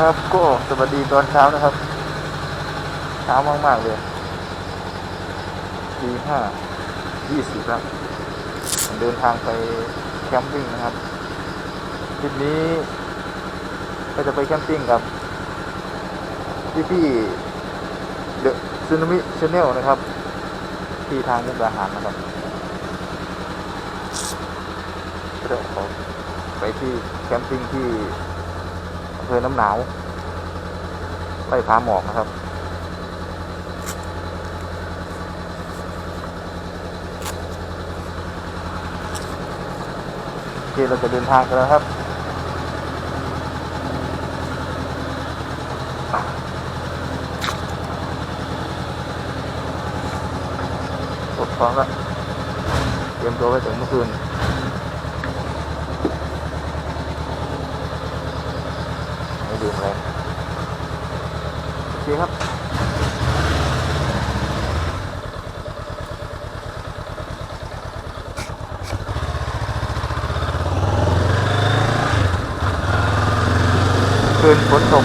ครับก็สวัสดีตอนเช้านะครับเช้ามากๆเลยตีห้ายี่สิบแล้วเดินทางไปแคมปิ้งนะครับทริปนี้ ก็จะไปแคมปิ้งกับพี่พี่เดอะซูนามิชแนลนะครับ ที่ทางมุกดาหารนะครับก็จะขอไปที่แคมปิ้งที่ อำเภอน้ำหนาวไล่ผาหมอกนะครับ โอเคเราจะเดินทางกันแล้วครับตกท้องแล้วเตรียมตัวไว้ถึงเมื่อคืน ไม่ดื่มอะไรโอเคครับคืนฝนตก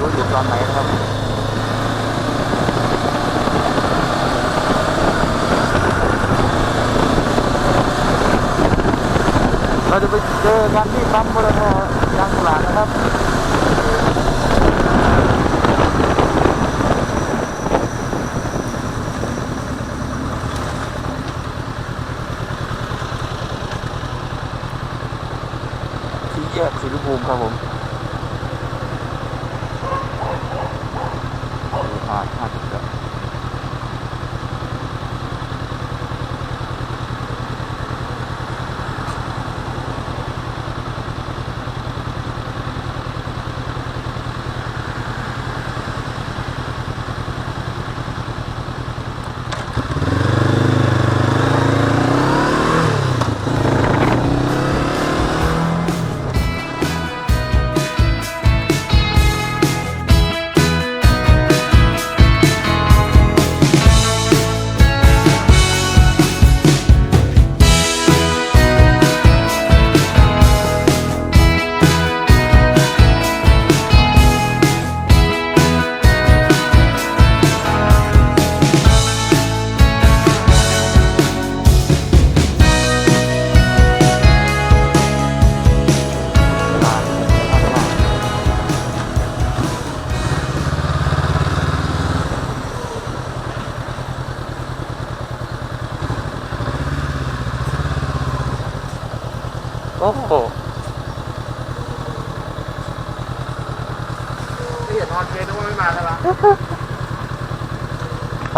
รู้อยู่ตอนไหนนะครับ เรา จะไปเจอกันที่ปั๊มบรทยางกุหลาบนะครับ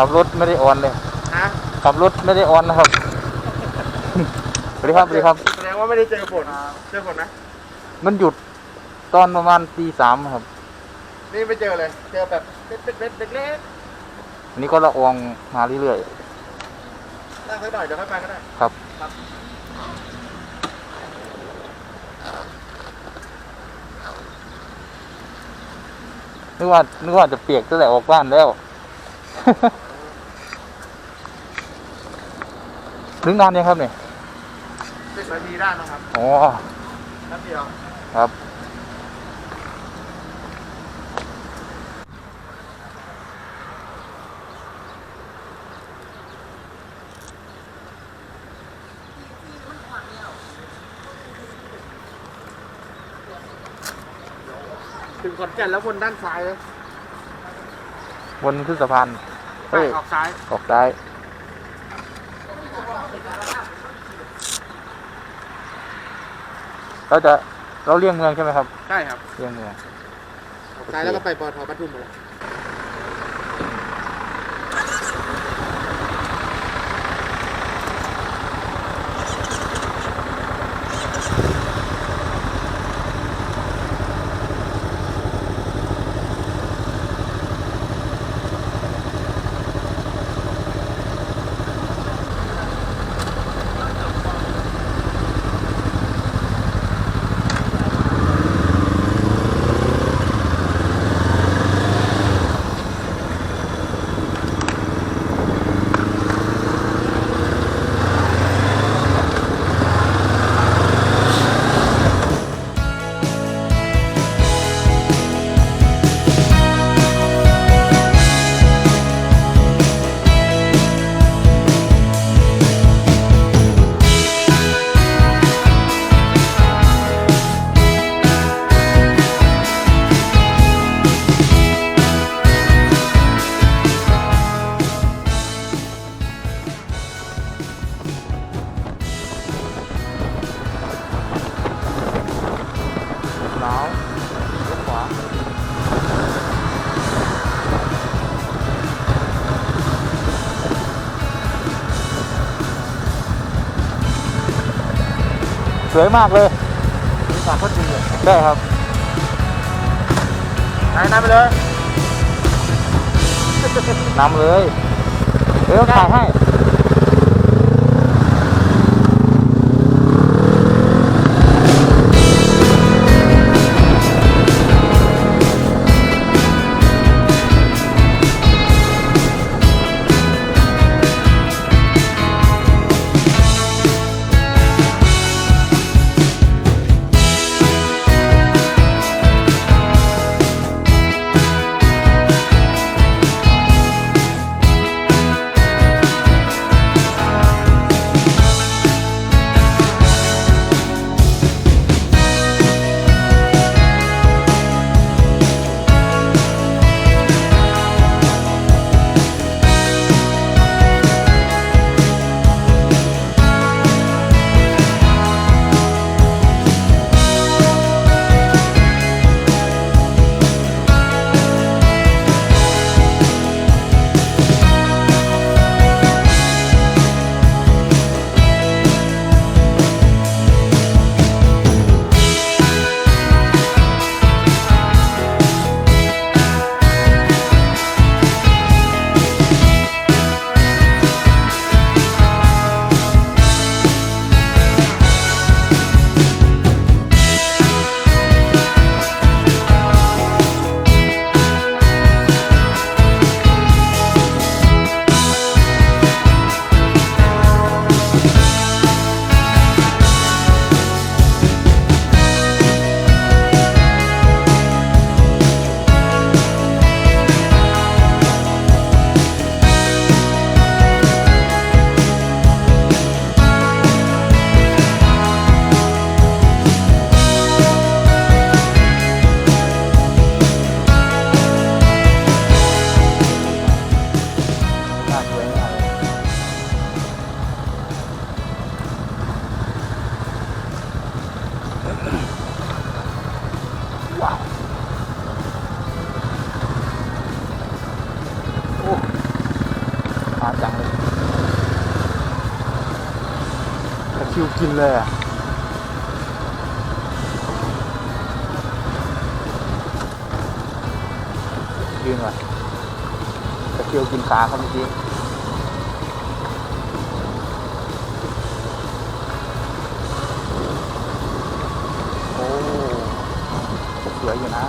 ขับรถไม่ได้ออนเลยฮะขับรถไม่ได้ออนนะครับสวัสดีครับสวัสดีครับ แสดงว่าไม่ได้เจอฝนเจอฝนไหมมันหยุดตอนประมาณตีสามครับ นี่ไม่เจอเลย เจอแบบเป็ดเป็ดเป็ดเล็กอันนี้ก็ละอองมาเรื่อยๆนั่งสักหน่อยเดี๋ยวค่อยไปก็ได้ๆครับ ครับนึกว่านึกว่าจะเปียกตั้งแต่ออกบ้านแล้ว ถึงนานยังครับเนี่ยสิบนาทีได้นะครับอ๋อแป๊บเดียวครับ ถึงขอนแก่นแล้ววนด้านซ้ายเลย บนขึ้นสะพานใช่เฮ้ยออกซ้าย ออกซ้าย เราจะเราเลี่ยงเมืองใช่ไหมครับ ใช่ครับเลี่ยงเมือง ออกซ้ายแล้วก็ไปปอทปทุมเลย สวยมากเลยมีความพอดีอะได้ครับนายนายไปเลยนำเลยเดี๋ยวถ่ายให้ ตะคริวกินขาเขาเมื่อกี้โอ้สวยอยู่นะ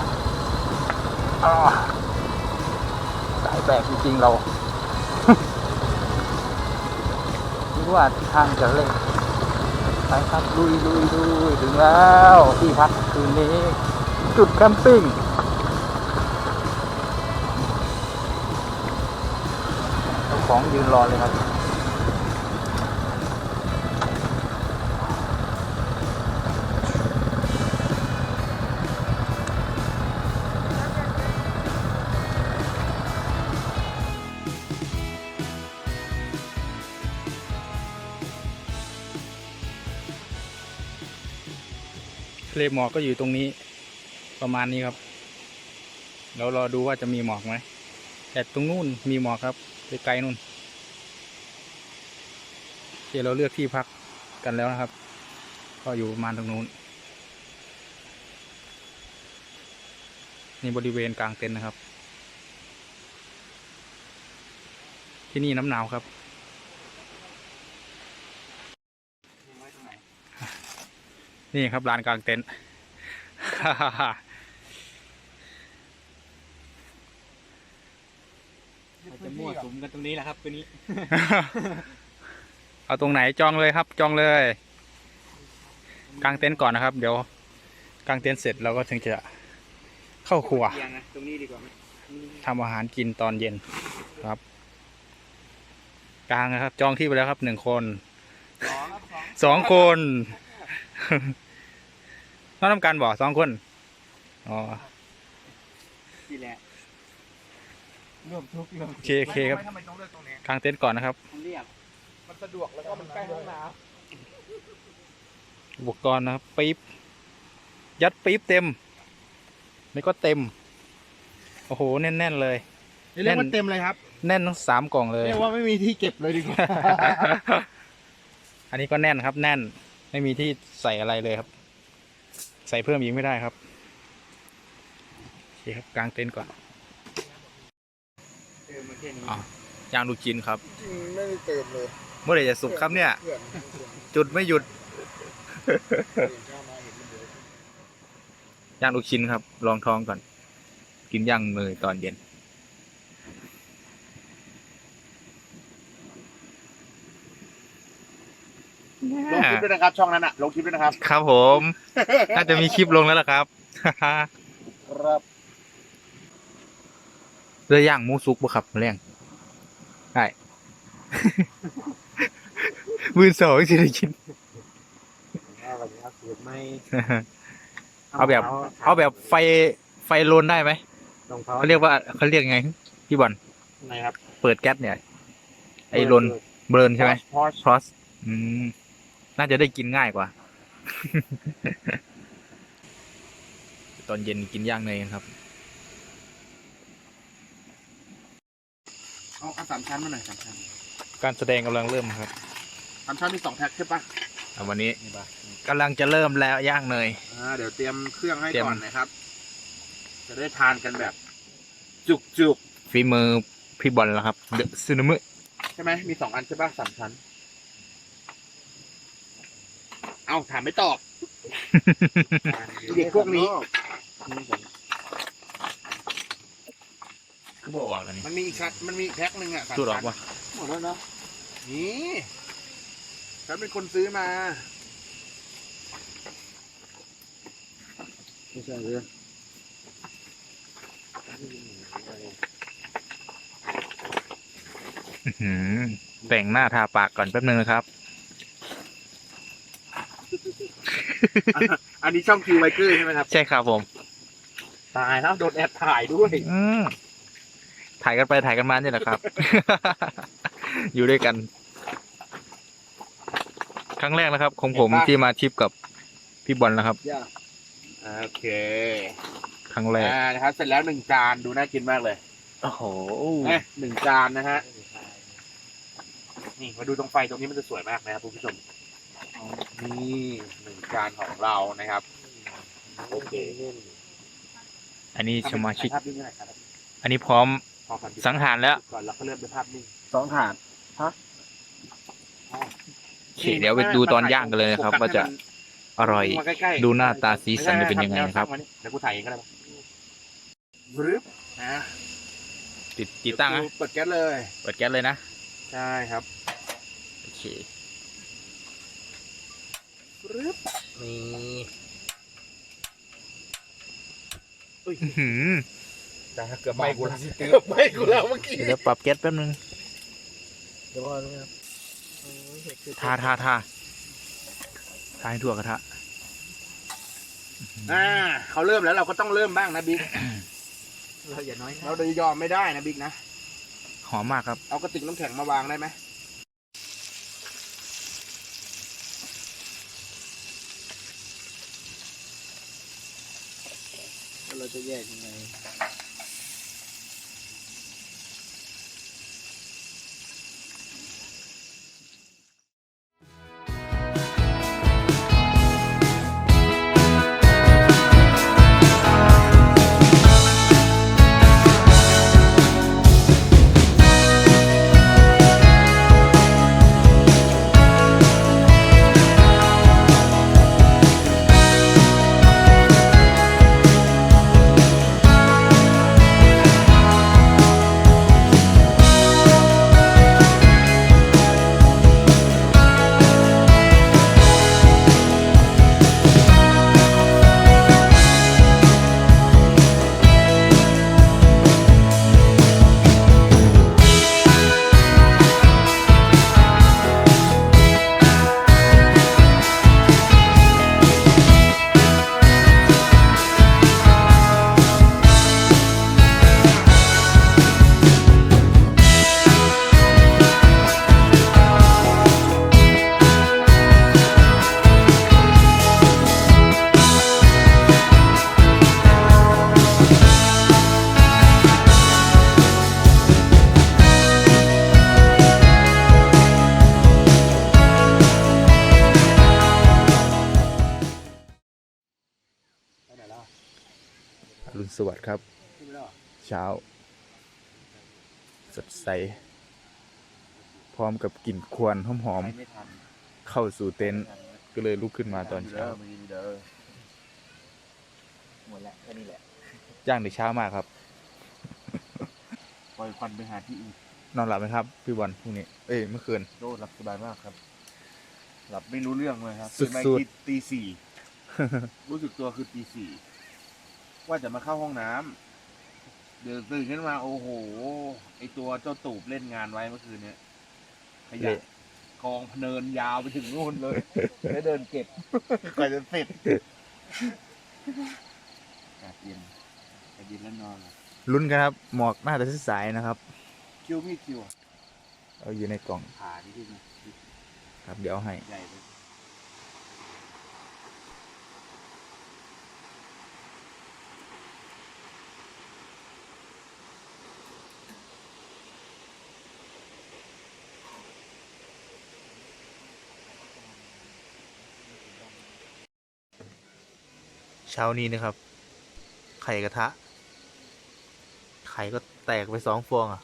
สายแบกจริงๆเราคิดว่าทางจะเล่นไปครับลุยลุยลุยถึงแล้ว ที่พักคืนนี้ จุดแคมปิ้งเจ้า ของยืนรอเลยครับทะเลหมอกก็อยู่ตรงนี้ประมาณนี้ครับเรารอดูว่าจะมีหมอกไหมแต่ตรงนู้นมีหมอกครับ ไกลๆนู่นโอเคเราเลือกที่พักกันแล้วนะครับ ก็อยู่ประมาณตรงนู้น นี่บริเวณกลางเต็นท์นะครับ ที่นี่น้ำหนาวครับนี่ครับลานกลางเต็นท์ เราจะมั่วสุมกันตรงนี้แหละครับคืนนี้ เอาตรงไหนจองเลยครับ จองเลยกางเต็นท์ก่อนนะครับ เดี๋ยวกางเต็นท์เสร็จเราก็ถึงจะเข้าครัวเตียงนะตรงนี้ดีกว่าไหมทำอาหารกินตอนเย็นครับ กลางนะครับ จองที่ไปแล้วครับหนึ่งคนสองครับสองสองคนน้องทำการบอกสองคนอ๋อ นี่แหละ ร่วมทุกข์ร่วมโอเคโอเคครับทำไมต้องเลือกตรงนี้กางเต็นท์ก่อนนะครับมันเรียบมันสะดวกแล้วก็มันใกล้ห้องน้อุปกรณ์นะครับปี๊บยัดปี๊บเต็มนี่ก็เต็ม โอ้โหแน่นๆเลยเรียกว่าเต็มเลยครับแน่นทั้งสามกล่องเลย เรียกว่าไม่มีที่เก็บเลยดีกว่า อันนี้ก็แน่นครับ แน่นไม่มีที่ใส่อะไรเลยครับ ใส่เพิ่มอีกไม่ได้ครับโอเคครับกางเต็นท์ก่อนเติมมา แค่นี้อะย่างลูกชิ้นครับ ไม่ได้เติมเลย เมื่อไหร่จะสุกครับเนี่ย จุดไม่หยุดย่างลูกชิ้นครับ ลองท้องก่อน กินย่างเนยตอนเย็น ลงคลิปด้วยนะครับ ช่องนั้นอะลงคลิปด้วยนะครับ ครับผม น่าจะมีคลิปลงแล้วล่ะครับ ครับ เรือย่างหมูสุกบ่ครับแรงใช่มือสองสิได้กินอะไรครับสูตรไม่เอาแบบ เอาแบบไฟไฟโลนได้ไหมรองเท้าเขาเรียกว่าเขาเรียกไงพี่บอลไหนครับ เปิดแก๊สเนี่ย ไอโลนเบิร์นใช่ไหมพอชพรอสอืมน่าจะได้กินง่ายกว่า ตอนเย็นกินย่างเนยกันครับ เอาเอาสามชั้นมาหน่อยสามชั้นการแสดงกำลังเริ่มครับสามชั้นมีสองแพ็คใช่ปะอะวันนี้นี่ปะกำลังจะเริ่มแล้วย่างเนย อ่าเดี๋ยวเตรียมเครื่องให้เตรียม ก่อนนะครับ จะได้ทานกันแบบ จุกจุกฝีมือพี่บอลแล้วครับเดอะซึนามะๆใช่ไหมมีสองอันใช่ปะสามชั้น เอาถามไม่ตอบ เด็กพวกนี้ ก็บอกกันนี่มันมีอีกชั้นมันมีอีกแพ็คหนึ่งอะสามสูดออกชั้นปะหมดแล้วเนาะนี่ฉันเป็นคนซื้อมาไม่ใช่เลยอื้อหือแต่งหน้าทาปากก่อนแป๊บนึงนะครับ อันนี้ช่องคิวไวเกอร์ใช่ไหมครับ ใช่ครับผม ตายแล้วโดนแอบถ่ายด้วย อืม ถ่ายกันไปถ่ายกันมาเนี่ยแหละครับ อยู่ด้วยกัน ครั้งแรกนะครับของผมเห็นปะที่มาทริปกับพี่บอลนะครับ โอเคครั้งแรกอ่านะครับเสร็จแล้วหนึ่งจานดูน่ากินมากเลยโอ้โหเอ๊ะหนึ่งจานนะฮะนี่มาดูตรงไฟตรงนี้มันจะสวยมากนะครับคุณผู้ชมนี่หนึ่งจานของเรานะครับ โอเคอันนี้สมาชิก ภาพนิ่งเท่าไหร่ครับอันนี้พร้อมพ อก่อนสังหารแล้วก่อนแล้วก็เริ่มด้วยภาพนิ่งสองถาดโอเคเดี๋ยวไปดูตอนย่างกันเลยนะครับว่าจะอร่อย มาใกล้ๆดูหน้าตาสีสันจะเป็นยังไงนะครับม่ใช่เดี๋ยวกูถ่ายเองก็ได้ปะบรึบนะติดติดตั้งนะเปิดแก๊สเลย เปิดแก๊สเลยนะใช่ครับโอเคบรึบนี่อื้อหือ แต่เกือบไหม้กูแล้วเกือบไหม้กูแล้วเมื่อกี้เดี๋ยวปรับแก๊สแป๊บนึงเดี๋ยวก่อนนะครับทาทาทาทาให้ทั่วกระทะอ่าเขาเริ่มแล้วเราก็ต้องเริ่มบ้างนะบิ๊กเราอย่าน้อยหน้าเราจะยอมไม่ได้นะบิ๊กนะหอมมากครับ เอากระติกน้ำแข็งมาวางได้ไหมเราจะแยกยังไง มกับกลิ่นควันหอมไม่ทันๆเข้าสู่เต็นท์ก็เลยลุกขึ้นมาตอนเช้ามีเด้อหมดแล้วแค่นี้แหละย่างในเช้ามากครับ ปล่อยควันไปหาที่อื่นนอนหลับไหมครับพี่บอลพรุ่งนี้เอ้ยเมื่อคืน โดหลับสบายมากครับ หลับไม่รู้เรื่องเลยครับสุดๆ ตื่นมาอีกทีตีสี่รู้สึกตัวคือตีสี่ว่าจะมาเข้าห้องน้ำเดี๋ยวตื่นขึ้นมาโอ้โห ไอตัวเจ้าตูบเล่นงานไว้เมื่อคืนเนี้ย ขยะเละกองพะเนินยาวไปถึงนู่นเลยแล้วเดินเก็บกว่าจะเสร็จอากาศเย็นอากาศเย็นแล้วนอนอะลุ้นกันครับ หมอกน่าจะสายๆนะครับ คิวมีดคิวอะเอาอยู่ในกล่องขานี่ที่มันครับเดี๋ยวเอาให้ ใหญ่เลย เช้านี้นะครับ ไข่กระทะ ไข่ก็แตกไปสองฟองอะ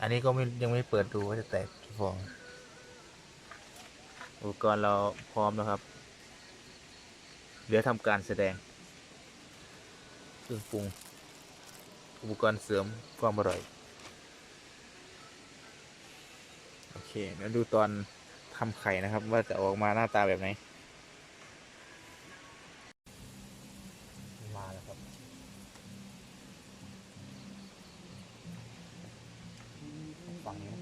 อันนี้ก็ไม่ยังไม่เปิดดูว่าจะแตกกี่ฟอง อุปกรณ์เราพร้อมแล้วครับเหลือทำการแสดงเครื่องปรุง อุปกรณ์เสริมความอร่อย โอเคเดี๋ยวดูตอนทำไข่นะครับ ว่าจะออกมาหน้าตาแบบไหน มาแล้วครับ ฝั่งนี้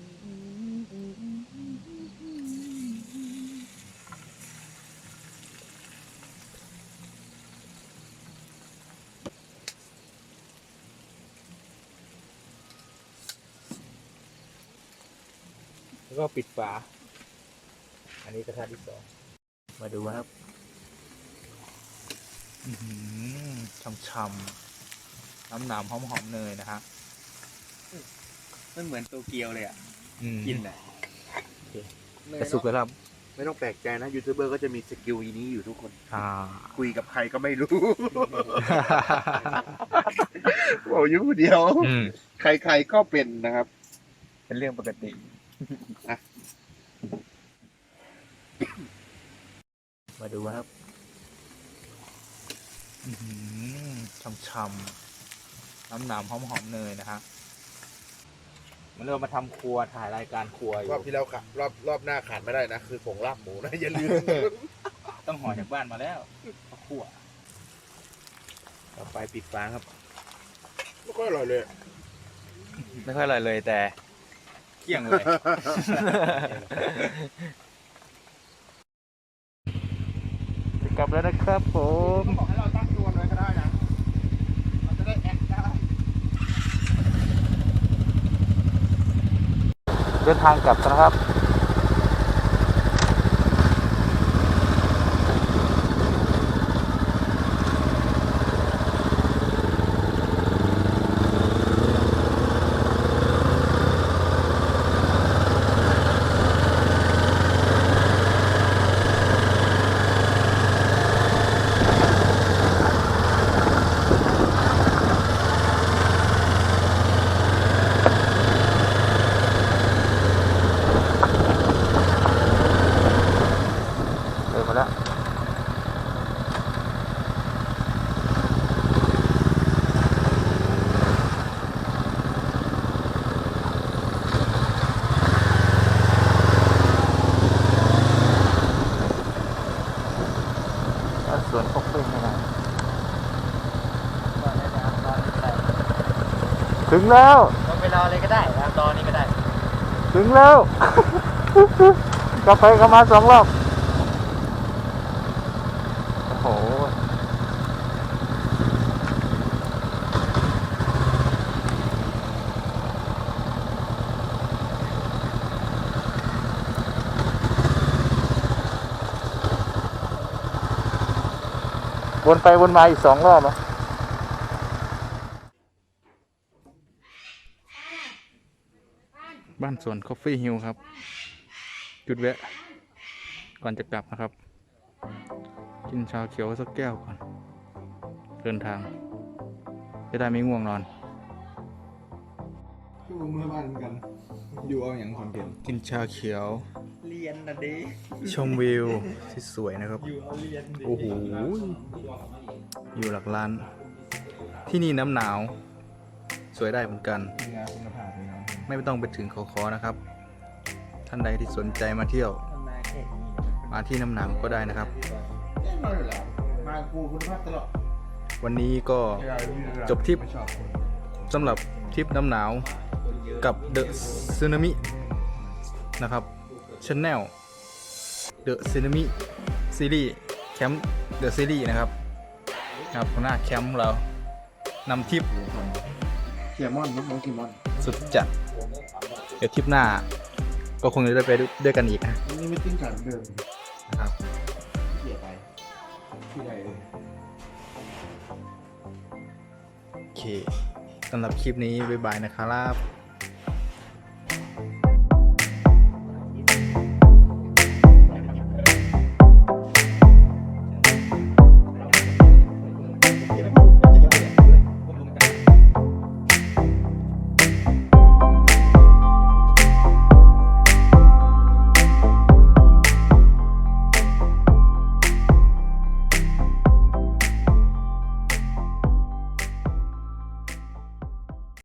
แล้วก็ ปิดฝา อันนี้กระทะที่สองมาดูนะครับช่ำๆน้ำหนามหอมๆเนยนะฮะมันเหมือนโตเกียวเลยอะอืมกินแหละจะสุกแล้วครับไม่ต้องแปลกใจนะยูทูบเบอร์ก็จะมีสกิลอีนี้อยู่ทุกคน อ่า คุยกับใครก็ไม่รู้ บอกอยู่คนเดียว อืม ใครๆก็เป็นนะครับ เป็นเรื่องปกติ อะ มาดูนะครับอื้อหือช่ำๆน้ำหนามหอมๆเนยนะฮะมันเรามาทำครัวถ่ายรายการครัวอยู่รอบที่แล้วค่ะรอบรอบหน้าขาดไม่ได้นะ คือผงลาบหมูนะ อย่าลืม ต้องห่อจากบ้านมาแล้วข้าวคั่วต่อไปปิดฟ้าครับ ไม่ค่อยอร่อยเลยไม่ค่อยอร่อยเลยแต่เที่ยงเลย จะกลั บแล้วนะครับผมบอกให้เราตั้งตัวเลยก็ได้นะเราจะได้แอคได้เดินทางกลับกันนะครับ เดินมาแล้ว สวนพกเป็นยังไง ถึงแล้วเราไปรอเลยก็ได้นะครับรอนี่ก็ได้ ถึงแล้วกลับไปกลับมาสองรอบ โอ้โห วนไปวนมาอีกสองรอบอะ บ้านสวนคอฟฟี่ฮิลครับ จุดแวะ ก่อนจะกลับนะครับ กินชาเขียวสักแก้วก่อน เดินทาง จะได้ไม่ง่วงนอนคือเมื่อบ้านเหมือนกัน อยู่เอาอย่างคอนเทนต์กินชาเขียว เรียนนะเด้ชมวิวที่สวยนะครับ อยู่เอาเรียนดิโอ้โหอยู่หลักล้าน ที่นี่น้ำหนาว สวยได้เหมือนกันมีงานคุณภาพเลยนะ ไม่ต้องไปถึงเขาคอนะครับ ท่านใดที่สนใจมาเที่ยว มาที่น้ำหนาวก็ได้นะครับวมากูคุณภาพตลอดวันนี้ก็จบทริปสำหรับทริปน้ำหนาวกับ The Tsunami นะครับ Channel The Tsunami Series Camp The Series นะครับครับหัวหน้าแคมป์เรานำทริป เคียมอนน้องๆเคียมอนสุดจัด เดี๋ยวทริปหน้า ก็คงจะได้ไปด้วยกันอีกนะนี่ไม่ติ้งกันเดิมนะครับเขี่ยไปที่ใดโอเคสำหรับคลิปนี้บ๊ายบายนะครับ